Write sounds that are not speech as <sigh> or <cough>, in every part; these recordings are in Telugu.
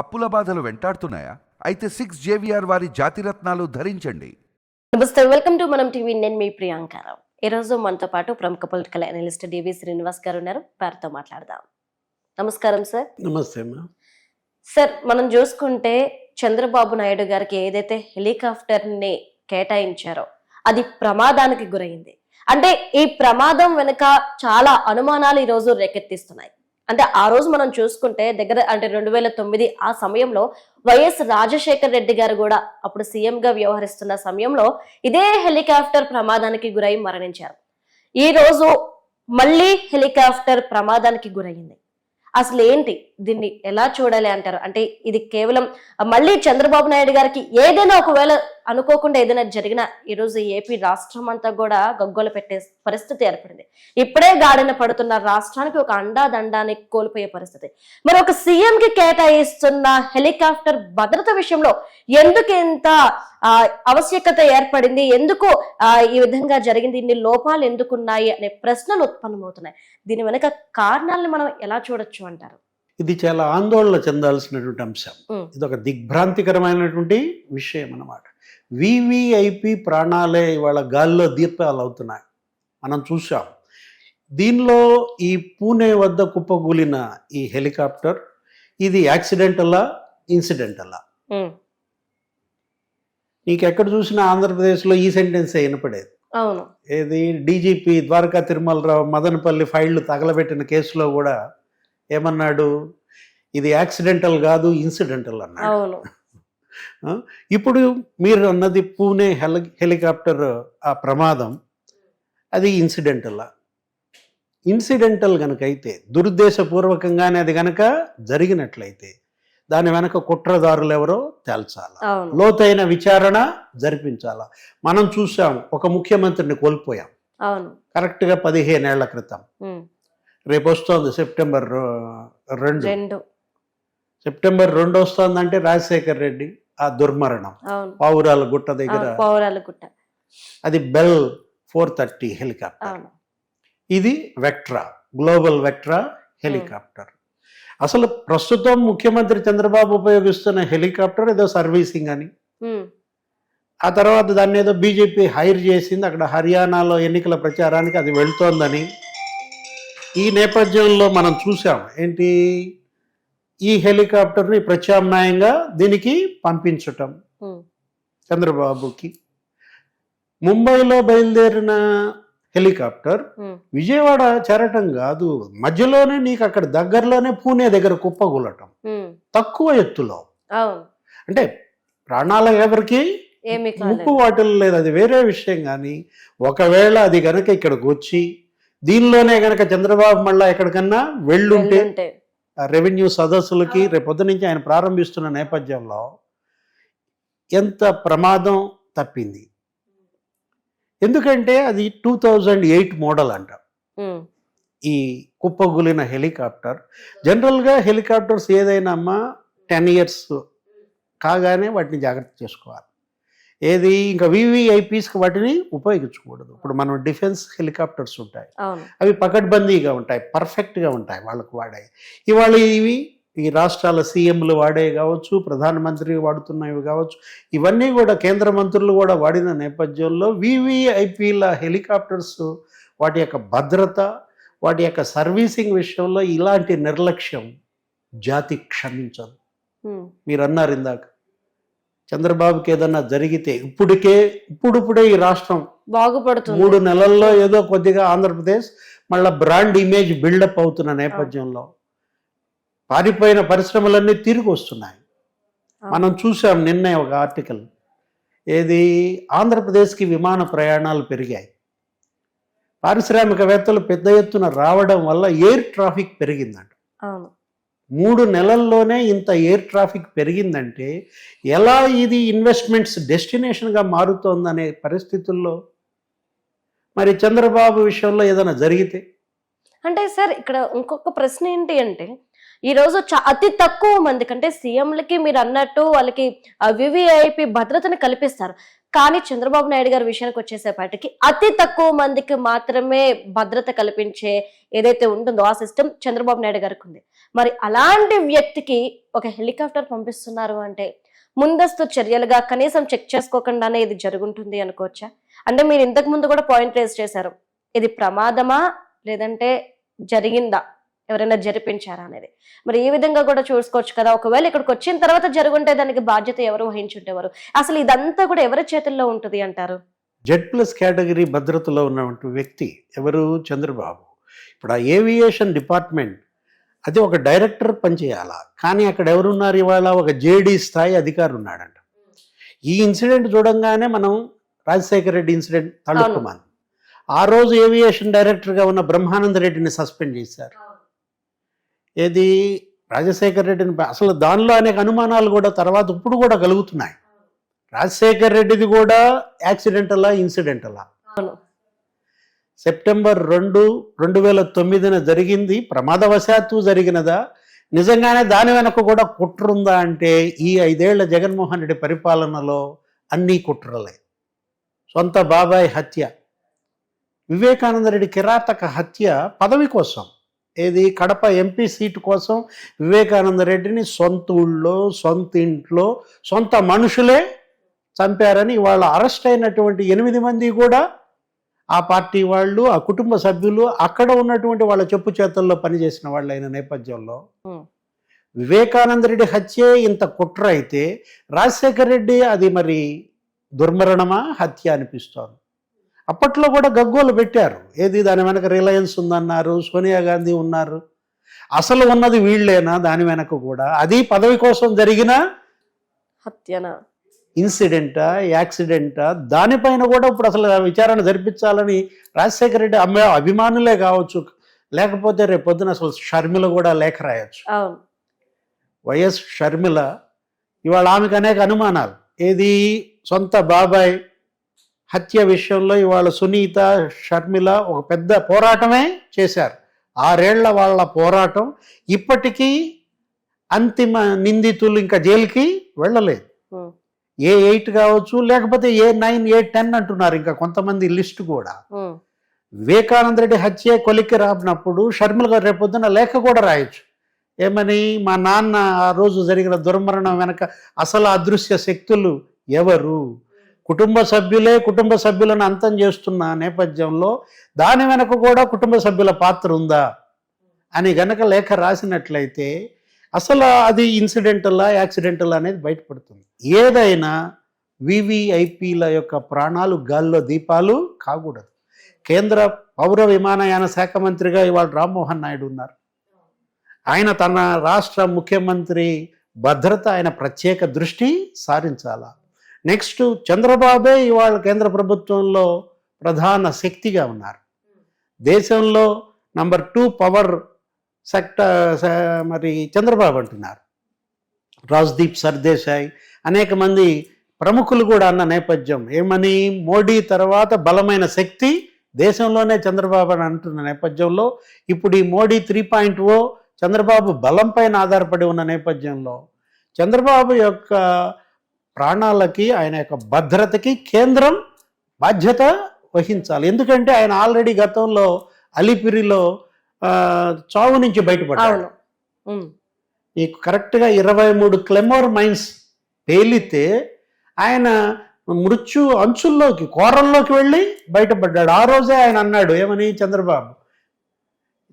అప్పుల బాధలు వెంటాడుతున్నాయా? అయితే సిక్స్ జేవిఆర్ వారి జాతిరత్నాలు ధరించండి. నమస్తే వెల్కమ్ టు మనం టీవీ. నేను మీ ప్రియాంకారావు ఈ రోజు మనతో పాటు ప్రముఖ పొలిటికల్ అనలిస్ట్ డివి శ్రీనివాస్ గారు ఉన్నారు. వారితో మాట్లాడదాం. నమస్కారం సార్. నమస్తే సార్ మనం చూసుకుంటే చంద్రబాబు నాయుడు గారికి ఏదైతే హెలికాప్టర్ని కేటాయించారో అది ప్రమాదానికి గురైంది. అంటే ఈ ప్రమాదం వెనుక చాలా అనుమానాలు ఈ రోజు రేకెత్తిస్తున్నాయి. అంటే ఆ రోజు మనం చూసుకుంటే దగ్గర అంటే రెండు వేల తొమ్మిది ఆ సమయంలో వైఎస్ రాజశేఖర్ రెడ్డి గారు కూడా అప్పుడు సీఎంగా వ్యవహరిస్తున్న సమయంలో ఇదే హెలికాప్టర్ ప్రమాదానికి గురై మరణించారు. ఈ రోజు మళ్ళీ హెలికాప్టర్ ప్రమాదానికి గురయ్యింది అసలు ఏంటి దీన్ని ఎలా చూడాలి అంటారు? అంటే ఇది కేవలం మళ్ళీ చంద్రబాబు నాయుడు గారికి ఏదైనా ఒకవేళ అనుకోకుండా ఏదైనా జరిగినా ఈరోజు ఏపీ రాష్ట్రం అంతా కూడా గగ్గోలు పెట్టే పరిస్థితి ఏర్పడింది. ఇప్పుడే గాడిన పడుతున్న రాష్ట్రానికి ఒక అండాదండాన్ని కోల్పోయే పరిస్థితి. మరి ఒక సీఎం కి కేటాయిస్తున్న హెలికాప్టర్ భద్రత విషయంలో ఎందుకు ఇంత ఆవశ్యకత ఏర్పడింది? ఎందుకు ఈ విధంగా జరిగింది? ఇన్ని లోపాలు ఎందుకున్నాయి? అనే ప్రశ్నలు ఉత్పన్నమవుతున్నాయి. దీని వెనుక కారణాలను మనం ఎలా చూడొచ్చు అంటారు? ఇది చాలా ఆందోళన చెందాల్సినటువంటి అంశం. ఇది ఒక దిగ్భ్రాంతికరమైనటువంటి విషయం అన్నమాట. వివిఐపి ప్రాణాలే ఇవాళ గాల్లో దీపాలు అవుతున్నాయి. మనం చూసాం దీనిలో ఈ పూణే వద్ద కుప్పగూలిన ఈ హెలికాప్టర్ ఇది యాక్సిడెంటలా ఇన్సిడెంటలా? ఉమ్, నీకు ఎక్కడ చూసినా ఆంధ్రప్రదేశ్లో ఈ సెంటెన్స్ వినపడేది. అవును. ఏది? డీజీపీ ద్వారకా తిరుమలరావు మదనపల్లి ఫైళ్ళు తగలబెట్టిన కేసులో కూడా ఏమన్నాడు? ఇది యాక్సిడెంటల్ కాదు ఇన్సిడెంటల్ అన్నాడు? ఇప్పుడు మీరు అన్నది పూణే హెలి హెలికాప్టర్ ఆ ప్రమాదం అది ఇన్సిడెంటల్. ఇన్సిడెంటల్ కనుక అయితే దురుద్దేశపూర్వకంగానే అది కనుక జరిగినట్లయితే దాని వెనక కుట్రదారులు ఎవరో తేల్చాలి లోతైన విచారణ జరిపించాలా. మనం చూసాం ఒక ముఖ్యమంత్రిని కోల్పోయాం. కరెక్ట్గా పదిహేనేళ్ళ క్రితం. రేపు వస్తోంది సెప్టెంబర్ రెండు. రెండు. సెప్టెంబర్ రెండు వస్తోందంటే రాజశేఖర్ రెడ్డి ఆ దుర్మరణం. పావురాల గుట్ట దగ్గర గుట్ట. అది బెల్ ఫోర్ థర్టీ హెలికాప్టర్. ఇది వెక్ట్రా గ్లోబల్ వెక్ట్రా హెలికాప్టర్. అసలు ప్రస్తుతం ముఖ్యమంత్రి చంద్రబాబు ఉపయోగిస్తున్న హెలికాప్టర్ ఏదో సర్వీసింగ్ అని. ఆ తర్వాత దాన్ని ఏదో బీజేపీ హైర్ చేసింది. అక్కడ హర్యానాలో ఎన్నికల ప్రచారానికి అది వెళ్తోందని. ఈ నేపథ్యంలో మనం చూసాం ఏంటి? ఈ హెలికాప్టర్ని ప్రత్యామ్నాయంగా దీనికి పంపించటం చంద్రబాబుకి. ముంబైలో బయలుదేరిన హెలికాప్టర్ విజయవాడ చేరటం కాదు మధ్యలోనే నీకు అక్కడ దగ్గరలోనే పూణే దగ్గర కుప్పగూలటం తక్కువ ఎత్తులో. అంటే ప్రాణాల ఎవరికి? ముప్పు వాటిల్లో లేదు అది వేరే విషయం కానీ ఒకవేళ అది గనక ఇక్కడికి వచ్చి దీనిలోనే గనక చంద్రబాబు మళ్ళా ఎక్కడికన్నా వెళ్ళుంటే రెవెన్యూ సదస్సులకి రేపొద్దు నుంచి ఆయన ప్రారంభిస్తున్న నేపథ్యంలో ఎంత ప్రమాదం తప్పింది. ఎందుకంటే అది టూ థౌజండ్ ఎయిట్ మోడల్ అంట. ఈ కుప్పగులిన హెలికాప్టర్. జనరల్గా హెలికాప్టర్స్ ఏదైనా అమ్మా టెన్ ఇయర్స్ కాగానే వాటిని జాగ్రత్త చేసుకోవాలి. ఏది? ఇంకా వివిఐపీస్కి వాటిని ఉపయోగించకూడదు. ఇప్పుడు మనం డిఫెన్స్ హెలికాప్టర్స్ ఉంటాయి. అవి పకడ్బందీగా ఉంటాయి పర్ఫెక్ట్గా ఉంటాయి వాళ్ళకు వాడాయి ఇవాళ ఇవి ఈ రాష్ట్రాల సీఎంలు వాడే కావచ్చు ప్రధానమంత్రి వాడుతున్నవి కావచ్చు ఇవన్నీ కూడా కేంద్ర మంత్రులు కూడా వాడిన నేపథ్యంలో వివిఐపీల హెలికాప్టర్స్ వాటి యొక్క భద్రత వాటి యొక్క సర్వీసింగ్ విషయంలో ఇలాంటి నిర్లక్ష్యం జాతి క్షమించదు. మీరు అన్నారు ఇందాక. చంద్రబాబుకి ఏదన్నా జరిగితే ఇప్పటికే ఇప్పుడిప్పుడే ఈ రాష్ట్రం బాగుపడుతుంది. మూడు నెలల్లో ఏదో కొద్దిగా ఆంధ్రప్రదేశ్ మళ్ళా బ్రాండ్ ఇమేజ్ బిల్డప్ అవుతున్న నేపథ్యంలో పారిపోయిన పరిశ్రమలన్నీ తిరిగి వస్తున్నాయి. మనం చూసాం నిన్నే ఒక ఆర్టికల్. ఏది? ఆంధ్రప్రదేశ్కి విమాన ప్రయాణాలు పెరిగాయి. పారిశ్రామికవేత్తలు పెద్ద ఎత్తున రావడం వల్ల ఎయిర్ ట్రాఫిక్ పెరిగిందంట. మూడు నెలల్లోనే ఇంత ఎయిర్ ట్రాఫిక్ పెరిగిందంటే ఎలా ఇది ఇన్వెస్ట్మెంట్స్ డెస్టినేషన్గా మారుతోందనే పరిస్థితుల్లో? మరి చంద్రబాబు విషయంలో ఏదైనా జరిగితే? అంటే సార్ ఇక్కడ ఇంకొక ప్రశ్న ఏంటి అంటే ఈ రోజు అతి తక్కువ మంది కంటే సీఎంలకి మీరు అన్నట్టు వాళ్ళకి వివిఐపి భద్రతను కల్పిస్తారు. కానీ చంద్రబాబు నాయుడు గారి విషయానికి వచ్చేసేపాటికి అతి తక్కువ మందికి మాత్రమే భద్రత కల్పించే ఏదైతే ఉంటుందో ఆ సిస్టమ్ చంద్రబాబు నాయుడు గారికి ఉంది. మరి అలాంటి వ్యక్తికి ఒక హెలికాప్టర్ పంపిస్తున్నారు అంటే ముందస్తు చర్యలుగా కనీసం చెక్ చేసుకోకుండానే ఇది జరుగుంటుంది అనుకోవచ్చా? అంటే మీరు ఇంతకు ముందు కూడా పాయింట్ రేస్ చేశారు. ఇది ప్రమాదమా? లేదంటే జరిగిందా? ఎవరైనా జరిపించారా అనేది. మరి ఈ విధంగా కూడా చూసుకోవచ్చు కదా. ఒకవేళ ఇక్కడికి వచ్చిన తర్వాత జరుగుంటే దానికి బాధ్యత ఎవరు వహించుంటేవారు అసలు ఇదంతా కూడా ఎవరి చేతుల్లో ఉంటుంది అంటారు? జెడ్ ప్లస్ కేటగిరీ భద్రతలో ఉన్నటువంటి వ్యక్తి ఎవరు? చంద్రబాబు. ఇప్పుడు ఆ ఏవియేషన్ డిపార్ట్మెంట్ అది ఒక డైరెక్టర్ పనిచేయాలా కానీ అక్కడ ఎవరున్నారు ఇవాళ? ఒక జేడీ స్థాయి అధికారి ఉన్నాడంట. ఈ ఇన్సిడెంట్ చూడంగానే మనం రాజశేఖర రెడ్డి ఇన్సిడెంట్ తలుపుమాను ఆ రోజు ఏవియేషన్ డైరెక్టర్గా ఉన్న బ్రహ్మానంద రెడ్డిని సస్పెండ్ చేశారు. ఏది? రాజశేఖర రెడ్డిని అసలు దానిలో అనేక అనుమానాలు కూడా తర్వాత ఇప్పుడు కూడా కలుగుతున్నాయి. రాజశేఖర్ రెడ్డిది కూడా యాక్సిడెంటలా ఇన్సిడెంటలా? సెప్టెంబర్ రెండు రెండు వేల తొమ్మిదిన జరిగింది. ప్రమాదవశాత్తు జరిగినదా? నిజంగానే దాని వెనక కూడా కుట్రుందా అంటే ఈ ఐదేళ్ళ జగన్మోహన్ రెడ్డి పరిపాలనలో అన్నీ కుట్రలే. సొంత బాబాయ్ హత్య. వివేకానంద రెడ్డి కిరాతక హత్య పదవి కోసం. ఏది? కడప ఎంపీ సీటు కోసం వివేకానంద రెడ్డిని సొంత ఊళ్ళో సొంత ఇంట్లో సొంత మనుషులే చంపారని వాళ్ళ అరెస్ట్ అయినటువంటి ఎనిమిది మంది కూడా ఆ పార్టీ వాళ్ళు ఆ కుటుంబ సభ్యులు అక్కడ ఉన్నటువంటి వాళ్ళ చెప్పు చేతల్లో పనిచేసిన వాళ్ళు అయిన నేపథ్యంలో. వివేకానంద రెడ్డి హత్యే ఇంత కుట్ర అయితే రాజశేఖర్ రెడ్డి అది మరి దుర్మరణమా? హత్య అనిపిస్తోంది. అప్పట్లో కూడా గగ్గోలు పెట్టారు. ఏది దాని వెనక రిలయన్స్ ఉందన్నారు సోనియా గాంధీ ఉన్నారు. అసలు ఉన్నది వీళ్ళేనా దాని వెనక కూడా? అది పదవి కోసం జరిగిన హత్యన? ఇన్సిడెంటా యాక్సిడెంటా? దానిపైన కూడా ఇప్పుడు అసలు విచారణ జరిపించాలని రాజశేఖర రెడ్డి అమ్మే అభిమానులే కావచ్చు లేకపోతే రేపు పొద్దున అసలు షర్మిల కూడా లేఖ రాయొచ్చు. వైఎస్ షర్మిల ఇవాళ ఆమెకు అనేక అనుమానాలు. ఏది సొంత బాబాయ్ హత్య విషయంలో ఇవాళ సునీత షర్మిల ఒక పెద్ద పోరాటమే చేశారు. ఆరేళ్ళ వాళ్ళ పోరాటం ఇప్పటికీ అంతిమ నిందితులు ఇంకా జైలుకి వెళ్ళలేదు. ఏ ఎయిట్ కావచ్చు లేకపోతే ఏ నైన్ ఏ టెన్ అంటున్నారు ఇంకా కొంతమంది లిస్ట్ కూడా. వివేకానంద రెడ్డి హత్య కొలిక్కి రాపినప్పుడు షర్మిల గారు రేపొద్దున లేఖ కూడా రాయొచ్చు. ఏమని మా నాన్న ఆ రోజు జరిగిన దుర్మరణం వెనక అసలు అదృశ్య శక్తులు ఎవరు? కుటుంబ సభ్యులే కుటుంబ సభ్యులను అంతం చేస్తున్న నేపథ్యంలో దాని వెనక కూడా కుటుంబ సభ్యుల పాత్ర ఉందా అని గనక లేఖ రాసినట్లయితే అసలు అది ఇన్సిడెంటలా యాక్సిడెంటల్ అనేది బయటపడుతుంది. ఏదైనా వివిఐపీల యొక్క ప్రాణాలు గాల్లో దీపాలు కాకూడదు. కేంద్ర పౌర విమానయాన శాఖ మంత్రిగా ఇవాళ రామ్మోహన్ నాయుడు ఉన్నారు. ఆయన తన రాష్ట్ర ముఖ్యమంత్రి భద్రత ఆయన ప్రత్యేక దృష్టి సారించాలా? నెక్స్ట్ చంద్రబాబే ఇవాళ కేంద్ర ప్రభుత్వంలో ప్రధాన శక్తిగా ఉన్నారు. దేశంలో నంబర్ టూ పవర్ సెక్టర్ మరి చంద్రబాబు అంటున్నారు. రాజ్దీప్ సర్దేశాయ్ అనేక మంది ప్రముఖులు కూడా అన్న నేపథ్యం. ఏమని? మోడీ తర్వాత బలమైన శక్తి దేశంలోనే చంద్రబాబు అని అంటున్న నేపథ్యంలో ఇప్పుడు ఈ Modi three point O Chandrababu బలం పైన ఆధారపడి ఉన్న నేపథ్యంలో చంద్రబాబు యొక్క ప్రాణాలకి ఆయన యొక్క భద్రతకి కేంద్రం బాధ్యత వహించాలి. ఎందుకంటే ఆయన ఆల్రెడీ గతంలో అలిపిరిలో చావు నుంచి బయటపడ్డాడు. నీకు కరెక్ట్గా ఇరవై మూడు క్లెమోర్ మైన్స్ పేలితే ఆయన మృత్యు అంచుల్లోకి కోరల్లోకి వెళ్ళి బయటపడ్డాడు. ఆ రోజే ఆయన అన్నాడు ఏమని చంద్రబాబు?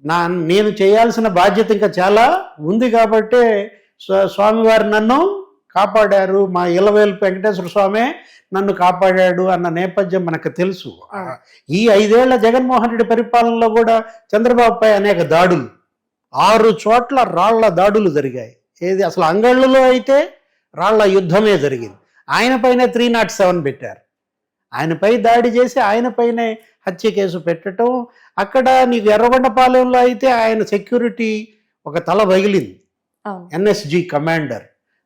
నా నేను చేయాల్సిన బాధ్యత ఇంకా చాలా ఉంది కాబట్టే స్వా- స్వామివారు నన్ను కాపాడారు మా ఇలవేలు వెంకటేశ్వర స్వామి నన్ను కాపాడాడు అన్న నేపథ్యం మనకు తెలుసు. ఈ ఐదేళ్ళ జగన్మోహన్ రెడ్డి పరిపాలనలో కూడా చంద్రబాబుపై అనేక దాడులు. ఆరు చోట్ల రాళ్ళ దాడులు జరిగాయి. ఏది అసలు అంగళ్ళలో అయితే రాళ్ళ యుద్ధమే జరిగింది. ఆయనపైనే త్రీ నాట్ సెవెన్ పెట్టారు. ఆయనపై దాడి చేసి ఆయనపైనే హత్య కేసు పెట్టడం అక్కడ నీకు ఎర్రగొండపాలెంలో అయితే ఆయన సెక్యూరిటీ ఒక తల పగిలింది. అవును. NSG commander.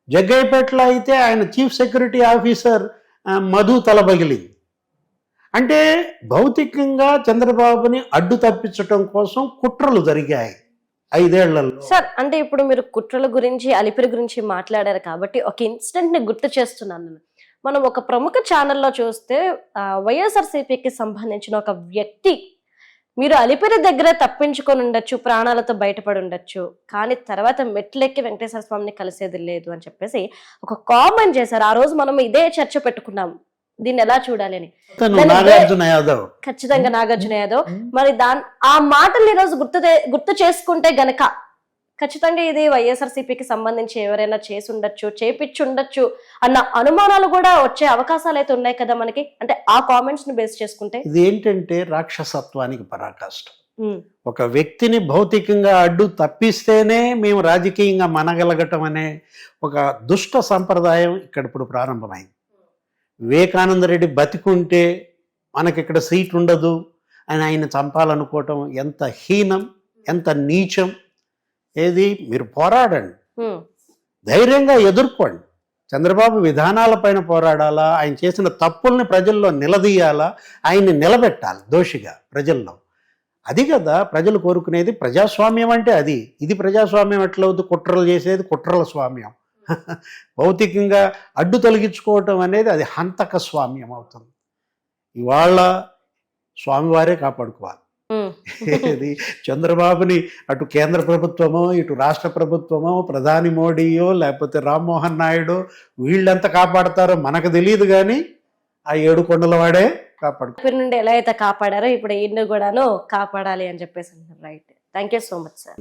జగ్గయ్యపేటలో అయితే ఆయన చీఫ్ సెక్యూరిటీ ఆఫీసర్ మధు తలబగిలింది అంటే భౌతికంగా చంద్రబాబుని అడ్డు తప్పించటం కోసం కుట్రలు జరిగాయి ఐదేళ్ళలో సార్ అంటే ఇప్పుడు మీరు కుట్రల గురించి అలిపిరి గురించి మాట్లాడారు కాబట్టి ఒక ఇన్సిడెంట్ని గుర్తు చేస్తున్నాను నేను. మనం ఒక ప్రముఖ ఛానల్లో చూస్తే వైఎస్ఆర్సీపీకి సంబంధించిన ఒక వ్యక్తి మీరు అలిపిరి దగ్గర తప్పించుకొని ఉండొచ్చు ప్రాణాలతో బయటపడి ఉండొచ్చు. కానీ తర్వాత మెట్లెక్కి వెంకటేశ్వర స్వామిని కలిసేది లేదు అని చెప్పేసి ఒక కామెంట్ చేశారు. ఆ రోజు మనం ఇదే చర్చ పెట్టుకున్నాం. దీన్ని ఎలా చూడాలి అని. ఖచ్చితంగా నాగార్జున యాదవ్. మరి దాని ఆ మాటలు ఈరోజు గుర్తు గుర్తు చేసుకుంటే గనక ఖచ్చితంగా ఇది వైఎస్ఆర్సీపీకి సంబంధించి ఎవరైనా చేసి ఉండొచ్చు చేపిచ్చి ఉండొచ్చు అన్న అనుమానాలు కూడా వచ్చే అవకాశాలు అయితే ఉన్నాయి కదా మనకి? అంటే ఆ కామెంట్స్ని బేస్ చేసుకుంటే? ఇది ఏంటంటే రాక్షసత్వానికి పరాకాష్ఠం. ఉమ్, ఒక వ్యక్తిని భౌతికంగా అడ్డు తప్పిస్తేనే మేము రాజకీయంగా మనగలగటం అనే ఒక దుష్ట సంప్రదాయం ఇక్కడ ఇప్పుడు ప్రారంభమైంది. వివేకానంద రెడ్డి బతికుంటే మనకి ఇక్కడ సీట్ ఉండదు అని ఆయన చంపాలనుకోవటం ఎంత హీనం ఎంత నీచం ఏది? మీరు పోరాడండి. ధైర్యంగా ఎదుర్కోండి. చంద్రబాబు విధానాలపైన పోరాడాలా? ఆయన చేసిన తప్పుల్ని ప్రజల్లో నిలదీయాలా? ఆయన్ని నిలబెట్టాలి దోషిగా ప్రజల్లో. అది కదా ప్రజలు కోరుకునేది ప్రజాస్వామ్యం అంటే అది. ఇది ప్రజాస్వామ్యం ఎట్లవుతుంది కుట్రలు చేసేది కుట్రల స్వామ్యం. <laughs> భౌతికంగా అడ్డు తొలగించుకోవటం అనేది అది హంతక స్వామ్యం అవుతుంది. ఇవాళ స్వామివారే కాపాడుకోవాలి. ఇది చంద్రబాబుని అటు కేంద్ర ప్రభుత్వమో ఇటు రాష్ట్ర ప్రభుత్వమో ప్రధాని మోడీయో లేకపోతే రామ్మోహన్ నాయుడు వీళ్ళెంత కాపాడతారో మనకు తెలియదు కానీ ఆ ఏడు కొండల వాడే కాపాడు నుండి ఎలా అయితే కాపాడారో ఇప్పుడు ఈయన్ని కూడాను కాపాడాలి అని చెప్పేసి right thank you so much sir